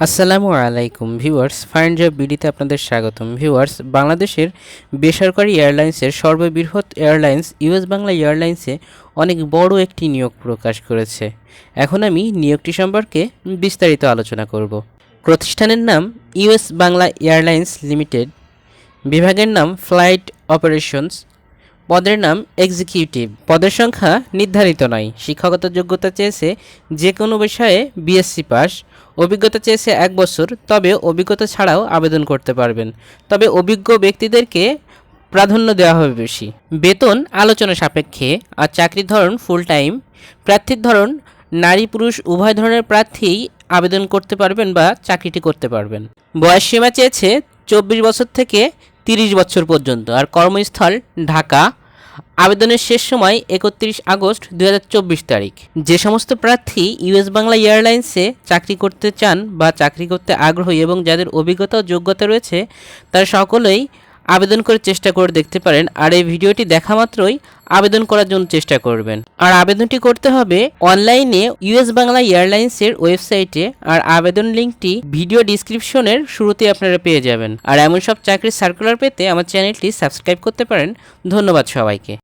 আসসালামু আলাইকুম viewers fine job বিডিতে আপনাদের স্বাগতম। ভিউয়ার্স, বাংলাদেশের বেসরকারি এয়ারলাইন্সের সর্ববৃহৎ এয়ারলাইন্স, ইউএস বাংলা এয়ারলাইন্সে অনেক বড় একটি নিয়োগ প্রকাশ করেছে। এখন আমি নিয়োগটি সম্পর্কে বিস্তারিত আলোচনা করব। প্রতিষ্ঠানের নাম ইউএস বাংলা এয়ারলাইন্স লিমিটেড। বিভাগের নাম ফ্লাইট অপারেশনস। পদের নাম এক্সিকিউটিভ পদের সংখ্যা নির্ধারিত নয়। শিক্ষাগত যোগ্যতা চেয়েছে যে কোনো বিষয়ে বিএসসি পাস অভিজ্ঞতা চেয়েছে এক বছর, তবে অভিজ্ঞতা ছাড়াও আবেদন করতে পারবেন। তবে অভিজ্ঞ ব্যক্তিদেরকে প্রাধান্য দেওয়া হবে বেশি। বেতন আলোচনা সাপেক্ষে আর চাকরির ধরন ফুল টাইম প্রার্থীর ধরন নারী পুরুষ উভয় ধরনের প্রার্থী আবেদন করতে পারবেন বা চাকরিটি করতে পারবেন। বয়স সীমা চেয়েছে চব্বিশ বছর থেকে তিরিশ বছর পর্যন্ত। আর কর্মস্থল ঢাকা। আবেদনের শেষ সময় একত্রিশ আগস্ট দু হাজার চব্বিশ তারিখ। যে সমস্ত প্রার্থী ইউএস বাংলা এয়ারলাইন্সে চাকরি করতে চান বা চাকরি করতে আগ্রহী এবং যাদের অভিজ্ঞতা ও যোগ্যতা রয়েছে, তারা সকলেই আবেদন করে চেষ্টা করে দেখতে পারেন। আর এই ভিডিওটি দেখা মাত্রই আবেদন করার জন্য চেষ্টা করবেন। আর আবেদনটি করতে হবে অনলাইনে ইউএস বাংলা এয়ারলাইন্সের ওয়েবসাইটে। আর আবেদন লিঙ্কটি ভিডিও ডিসক্রিপশনের শুরুতে আপনারা পেয়ে যাবেন। আর এমন সব চাকরির সার্কুলার পেতে আমার চ্যানেলটি সাবস্ক্রাইব করতে পারেন। ধন্যবাদ সবাইকে।